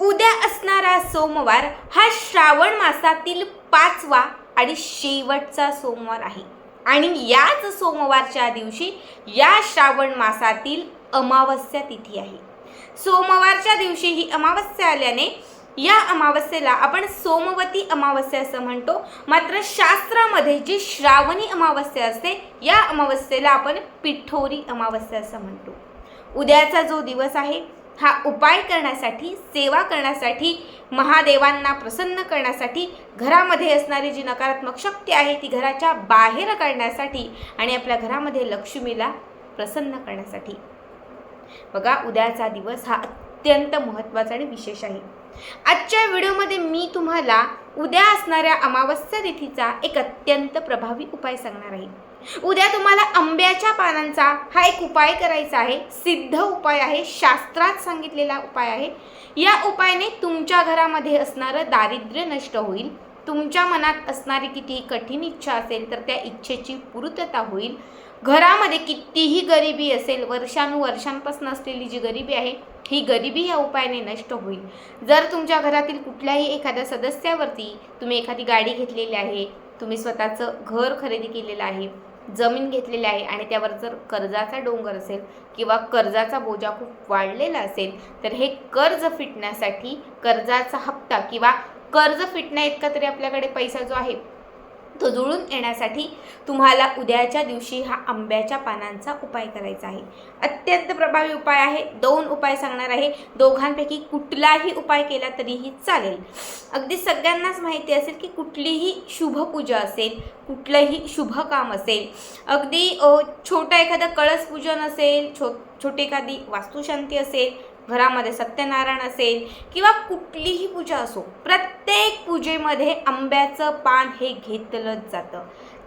उद्या असणारा सोमवार हा श्रावण मासातील पाचवा आणि शेवटचा सोमवार आहे. आणि याच सोमवारच्या दिवशी या श्रावण मासातील अमावस्या तिथी आहे. सोमवारच्या दिवशी ही अमावस्या आल्याने या अमावस्येला आपण सोमवती अमावस्या असं म्हणतो. मात्र शास्त्रामध्ये जी श्रावणी अमावस्या असते या अमावस्येला आपण पिठोरी अमावस्या असं म्हणतो. उद्याचा जो दिवस आहे हा उपाय करण्यासाठी सेवा करण्यासाठी महादेवांना प्रसन्न करण्यासाठी घरामध्ये असणारी जी नकारात्मक शक्ती आहे ती घराच्या बाहेर काढण्यासाठी आणि आपल्या घरामध्ये लक्ष्मीला प्रसन्न करण्यासाठी. बघा उद्याचा दिवस हा अत्यंत महत्त्वाचा आणि विशेष आहे. आजच्या व्हिडिओमध्ये मी तुम्हाला उद्या असणाऱ्या अमावस्या तिथीचा एक अत्यंत प्रभावी उपाय सांगणार आहे. उद्या तुम्हाला आंब्याच्या पानांचा हा एक उपाय करायचा आहे. सिद्ध उपाय आहे शास्त्रात सांगितलेला उपाय आहे. या उपायाने तुमच्या घरामध्ये असणारं दारिद्र्य नष्ट होईल. तुमच्या मनात असणारी कितीही कठीण इच्छा असेल तर त्या इच्छेची पूर्तता होईल. घरामध्ये कितीही गरिबी असेल वर्षानुवर्षांपासून असलेली जी गरिबी आहे ही गरिबी या उपायाने नष्ट होईल. जर तुमच्या घरातील कुठल्याही एखाद्या सदस्यावरती तुम्ही एखादी गाडी घेतलेली आहे तुम्ही स्वतःचं घर खरेदी केलेलं आहे जमीन घेतलेली आहे आणि त्यावर जर कर्जाचा डोंगर असेल किंवा कर्जाचा बोजा खूप वाढलेला असेल तर हे कर्ज फिटण्यासाठी कर्जाचा हप्ता किंवा कर्ज फिटण्या इतका तरी आपल्याकडे पैसा जो आहे तो जुळून येण्यासाठी तुम्हाला उद्याच्या दिवशी हा आंब्याच्या पानांचा उपाय करायचा आहे. अत्यंत प्रभावी उपाय आहे. दोन उपाय सांगणार आहे. दोघांपैकी कुठलाही उपाय केला तरीही चालेल. अगदी सगळ्यांनाच माहिती असेल की कुठलीही शुभपूजा असेल कुठलंही शुभ काम असेल अगदी छोटं एखादं कळस पूजन असेल छो छोटी एखादी वास्तुशांती असेल घरामध्ये सत्यनारायण असेल किंवा कुठलीही पूजा असो प्रत्येक पूजेमध्ये आंब्याचं पान हे घेतलंच जातं.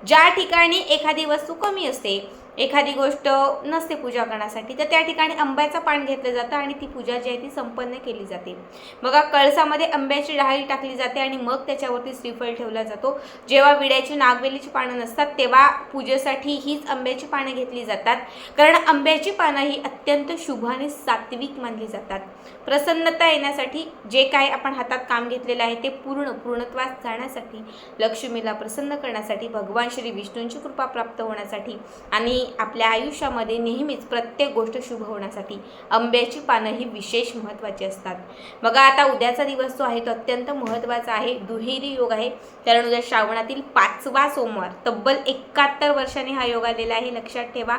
ज्या ठिकाणी एखादी वस्तू कमी असते एखादी गोष्ट नसते पूजा करण्यासाठी तर त्या ठिकाणी आंब्याचं पान घेतलं जातं आणि ती पूजा जी आहे ती संपन्न केली जाते. बघा कळसामध्ये आंब्याची डहाळी टाकली जाते आणि मग त्याच्यावरती श्रीफळ ठेवला जातो. जेव्हा विड्याची नागवेलीची पानं नसतात तेव्हा पूजेसाठी हीच आंब्याची पानं घेतली जातात. कारण आंब्याची पानं ही अत्यंत शुभ आणि सात्विक मानली जातात. प्रसन्नता येण्यासाठी जे काय आपण हातात काम घेतलेलं आहे ते पूर्ण पूर्णत्वास जाण्यासाठी लक्ष्मीला प्रसन्न करण्यासाठी भगवान श्री विष्णूंची कृपा प्राप्त होण्यासाठी आणि आपल्या आयुष्यामध्ये नेहमीच प्रत्येक गोष्ट शुभ होण्यासाठी आंब्याची पानं ही विशेष महत्त्वाची असतात. बघा आता उद्याचा दिवस जो आहे तो अत्यंत महत्त्वाचा आहे. दुहेरी योग आहे. कारण उद्या श्रावणातील पाचवा सोमवार तब्बल एकाहत्तर वर्षाने हा योग आलेला आहे. लक्षात ठेवा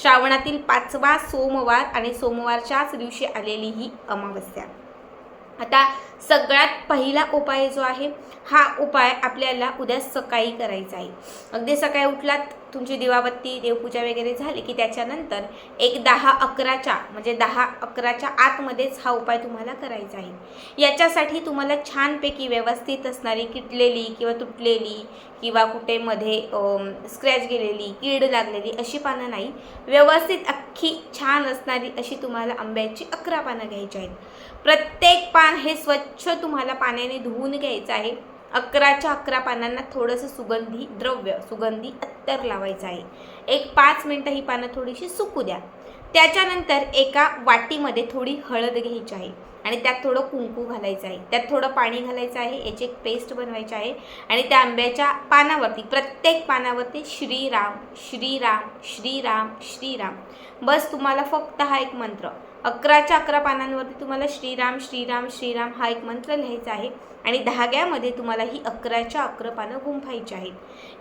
श्रावणातील पाचवा सोमवार आणि सोमवारच्याच दिवशी आलेली ही अमावस्या. आता सगळ्यात पहिला उपाय जो आहे हा उपाय आपल्याला उद्या सकाळी करायचा आहे. अगदी सकाळी उठलात तुमची दिवाबत्ती देवपूजा वगैरे झाली की त्याच्यानंतर एक दहा अकराच्या म्हणजे दहा अकराच्या आतमध्येच हा उपाय तुम्हाला करायचा आहे. याच्यासाठी तुम्हाला छानपैकी व्यवस्थित असणारी किटलेली किंवा तुटलेली किंवा कुठे मध्ये स्क्रॅच गेलेली कीड लागलेली अशी पानं नाही. व्यवस्थित अख्खी छान असणारी अशी तुम्हाला आंब्याची अकरा पानं घ्यायची आहेत. प्रत्येक पान हे स्वच्छ स्वच्छ तुम्हाला पाण्याने धुवून घ्यायचं आहे. अकराच्या अकरा पानांना थोडंसं सुगंधी द्रव्य सुगंधी अत्तर लावायचं आहे. एक पाच मिनटं ही पानं थोडीशी सुकू द्या. त्याच्यानंतर एका वाटीमध्ये थोडी हळद घ्यायची आहे आणि त्यात थोडं कुंकू घालायचं आहे. त्यात थोडं पाणी घालायचं आहे. याची एक पेस्ट बनवायची आहे आणि त्या आंब्याच्या पानावरती प्रत्येक पानावरती श्रीराम श्रीराम श्रीराम श्रीराम. बस तुम्हाला फक्त हा एक मंत्र. अकराच्या अकरा पानांवरती तुम्हाला श्रीराम श्रीराम श्रीराम हा एक मंत्र लिहायचा आहे. आणि धाग्यामध्ये तुम्हाला ही अकराच्या अकरा पानं गुंफायची आहेत.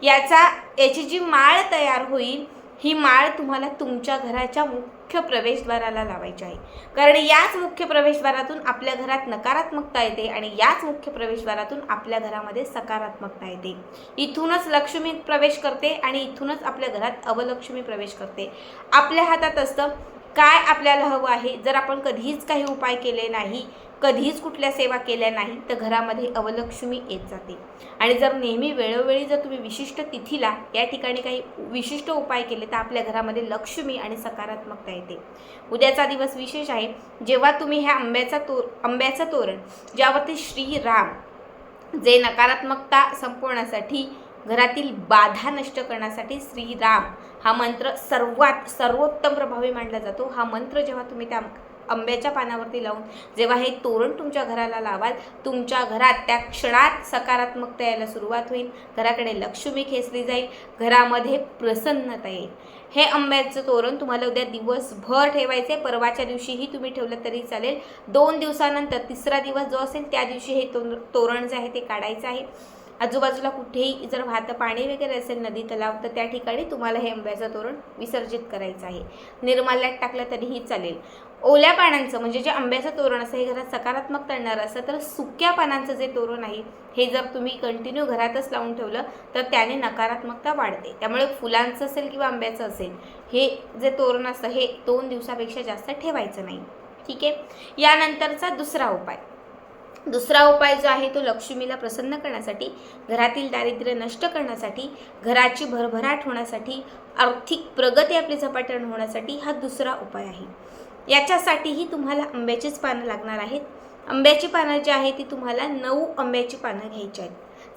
याचा याची जी माळ तयार होईल ही माळ तुम्हाला तुमच्या घराच्या मुख्य प्रवेशद्वाराला लावायची आहे. कारण याच मुख्य प्रवेशद्वारातून आपल्या घरात नकारात्मकता येते आणि याच मुख्य प्रवेशद्वारातून आपल्या घरामध्ये सकारात्मकता येते. इथूनच लक्ष्मी प्रवेश करते आणि इथूनच आपल्या घरात अवलक्ष्मी प्रवेश करते. आपल्या हातात असतं काय आपल्याला हवं आहे? जर आपण कधीच काही उपाय केले नाही कधीच कुठल्या सेवा केल्या नाही तर घरामध्ये अवलक्ष्मी येत जाते. आणि जर नेहमी वेळोवेळी जर तुम्ही विशिष्ट तिथीला या ठिकाणी काही विशिष्ट उपाय केले तर आपल्या घरामध्ये लक्ष्मी आणि सकारात्मकता येते. उद्याचा दिवस विशेष आहे. जेव्हा तुम्ही ह्या आंब्याचा तोर आंब्याचं तोरण ज्यावरती श्रीराम जे नकारात्मकता संपवण्यासाठी घरातील बाधा नष्ट करण्यासाठी श्रीराम हा मंत्र सर्वात सर्वोत्तम प्रभावी मानला जातो. हा मंत्र जेव्हा तुम्ही त्या आंब्याच्या पानावरती लावून जेव्हा हे तोरण तुमच्या घराला लावाल तुमच्या घरात त्या क्षणात सकारात्मकता यायला सुरुवात होईल. घराकडे लक्ष्मी खेचली जाईल. घरामध्ये प्रसन्नता येईल. हे आंब्याचं तोरण तुम्हाला उद्या दिवसभर ठेवायचे परवाच्या दिवशीही तुम्ही ठेवलं तरी चालेल. दोन दिवसानंतर तिसरा दिवस जो असेल त्या दिवशी हे तोरण जे आहे ते काढायचं आहे. आजूबाजूला कुठेही जर वाहतं पाणी वगैरे असेल नदी तलाव तर त्या ठिकाणी तुम्हाला हे आंब्याचं तोरण विसर्जित करायचं आहे. निर्माल्यात टाकलं तरीही चालेल. ओल्या पानांचं म्हणजे जे आंब्याचं तोरण असं हे घरात सकारात्मक आणणारं असं तर सुक्या पानांचं जे तोरण आहे हे जर तुम्ही कंटिन्यू घरातच लावून ठेवलं तर त्याने नकारात्मकता वाढते. त्यामुळे फुलांचं असेल किंवा आंब्याचं असेल हे जे तोरण असतं हे दोन दिवसापेक्षा जास्त ठेवायचं नाही. ठीक आहे? यानंतरचा दुसरा उपाय. दुसरा उपाय जो आहे तो लक्ष्मीला प्रसन्न करण्यासाठी घरातील दारिद्र्य नष्ट करण्यासाठी घराची भरभराट होण्यासाठी आर्थिक प्रगती आपली झपाट्यानं होण्यासाठी हा दुसरा उपाय आहे. याच्यासाठीही तुम्हाला आंब्याचीच पानं लागणार आहेत. आंब्याची पानं जी आहे ती तुम्हाला नऊ आंब्याची पानं घ्यायची आहेत.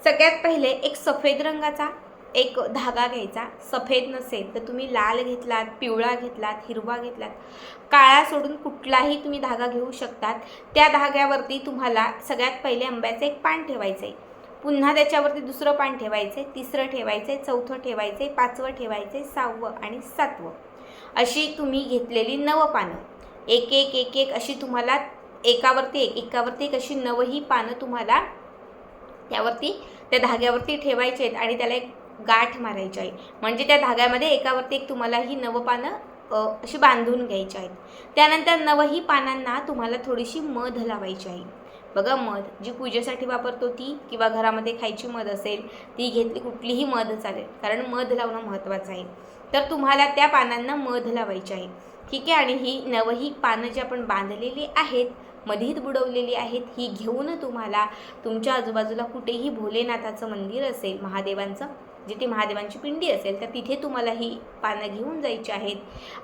सगळ्यात पहिले एक सफेद रंगाचा एक धागा घ्यायचा सफेद नसेल तर तुम्ही लाल घेतलात पिवळा घेतलात हिरवा घेतलात. काळा सोडून कुठलाही तुम्ही धागा घेऊ शकतात. त्या धाग्यावरती तुम्हाला सगळ्यात पहिले आंब्याचं एक पान ठेवायचं आहे पुन्हा त्याच्यावरती दुसरं पान ठेवायचं आहे तिसरं ठेवायचं आहे चौथं ठेवायचं आहे पाचवं ठेवायचं आहे सहावं आणि सातवं. अशी तुम्ही घेतलेली नव पानं. एक एक एक एक अशी तुम्हाला एकावरती एक एकावरती एक अशी नवही पानं तुम्हाला त्यावरती त्या धाग्यावरती ठेवायचे आहेत आणि त्याला एक गाठ मारायची आहे. म्हणजे त्या धाग्यामध्ये एकावरती एक तुम्हाला ही नव पानं अशी बांधून घ्यायची आहेत. त्यानंतर नवही पानांना तुम्हाला थोडीशी मध लावायची आहे. बघा मध जी पूजेसाठी वापरतो ती किंवा घरामध्ये खायची मध असेल ती घेतली कुठलीही मध चालेल कारण मध लावणं महत्त्वाचं आहे. तर तुम्हाला त्या पानांना मध लावायची आहे. ठीक आहे? आणि ही नवही पानं जी आपण बांधलेली आहेत मधीत बुडवलेली आहेत ही घेऊन तुम्हाला तुमच्या आजूबाजूला कुठेही भोलेनाथाचं मंदिर असेल महादेवांचं जिथे महादेवांची पिंडी असेल तर तिथे तुम्हाला ही पानं घेऊन जायची आहेत.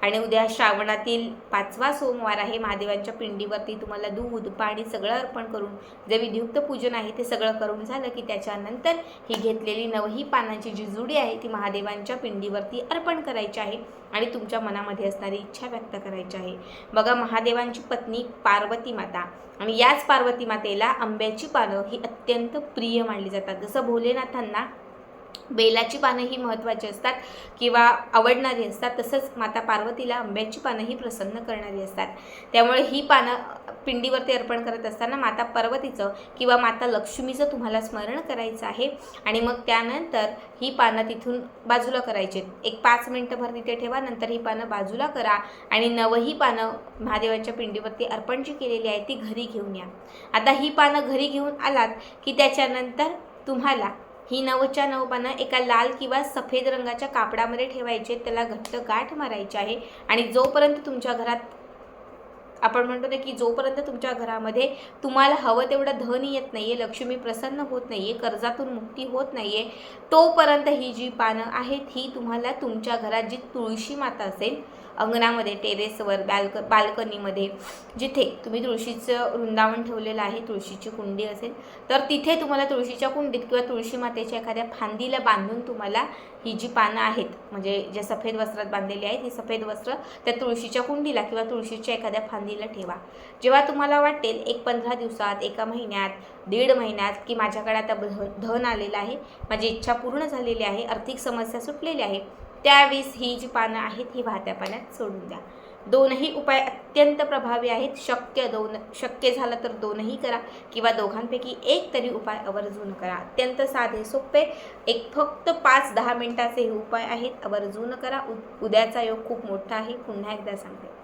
आणि उद्या श्रावणातील पाचवा सोमवार आहे महादेवांच्या पिंडीवरती तुम्हाला दूध पाणी सगळं अर्पण करून जे विधियुक्त पूजन आहे ते सगळं करून झालं की त्याच्यानंतर ही घेतलेली नवही पानांची जी जुडी आहे ती महादेवांच्या पिंडीवरती अर्पण करायची आहे आणि तुमच्या मनामध्ये असणारी इच्छा व्यक्त करायची आहे. बघा महादेवांची पत्नी पार्वती माता आणि याच पार्वती मातेला आंब्याची पानं ही अत्यंत प्रिय मानली जातात. जसं भोलेनाथांना बेलाची पानं ही महत्त्वाची असतात किंवा आवडणारी असतात तसंच माता पार्वतीला आंब्याची पानं ही प्रसन्न करणारी असतात. त्यामुळे ही पानं पिंडीवरती अर्पण करत असताना माता पार्वतीचं किंवा माता लक्ष्मीचं तुम्हाला स्मरण करायचं आहे आणि मग त्यानंतर ही पानं तिथून बाजूला करायची एक पाच मिनटंभर तिथे ठेवा नंतर ही पानं बाजूला करा आणि नवही पानं महादेवाच्या पिंडीवरती अर्पण जी केलेली आहे ती घरी घेऊन या. आता ही पानं घरी घेऊन आलात की त्याच्यानंतर तुम्हाला ही नवच्या नऊ पानं एका लाल किंवा सफेद रंगाच्या कापडामध्ये ठेवायचे त्याला घट्ट गाठ मारायची आहे. आणि जोपर्यंत तुमच्या घरात आपण म्हणतो ना की जोपर्यंत तुमच्या घरामध्ये तुम्हाला हवं तेवढं धन येत नाही आहे लक्ष्मी प्रसन्न होत नाही आहे कर्जातून मुक्ती होत नाही आहे तोपर्यंत ही जी पानं आहेत ही तुम्हाला तुमच्या घरात जी तुळशी माता असेल अंगणामध्ये टेरेसवर बॅल्क बाल्कनीमध्ये जिथे तुम्ही तुळशीचं वृंदावन ठेवलेलं आहे तुळशीची कुंडी असेल तर तिथे तुम्हाला तुळशीच्या कुंडीत किंवा तुळशी मातेच्या एखाद्या फांदीला बांधून तुम्हाला ही जी पानं आहेत म्हणजे जे सफेद वस्त्रात बांधलेली आहेत ही सफेद वस्त्र त्या तुळशीच्या कुंडीला किंवा तुळशीच्या एखाद्या फांदीला ठेवा. जेव्हा तुम्हाला वाटेल एक पंधरा दिवसात एका महिन्यात दीड महिन्यात की माझ्याकडे आता ध धन आलेलं आहे माझी इच्छा पूर्ण झालेली आहे आर्थिक समस्या सुटलेली आहे त्यावीस ही जी पानं आहेत ही वाहत्या पाण्यात सोडून द्या. दोनही उपाय अत्यंत प्रभावी आहेत. शक्य दोन शक्य झालं तर दोनही करा किंवा दोघांपैकी एक तरी उपाय आवर्जून करा. अत्यंत साधे सोपे एक फक्त पाच दहा मिनटाचे हे उपाय आहेत. आवर्जून करा. उ उद्याचा योग खूप मोठा आहे. पुन्हा एकदा सांगते.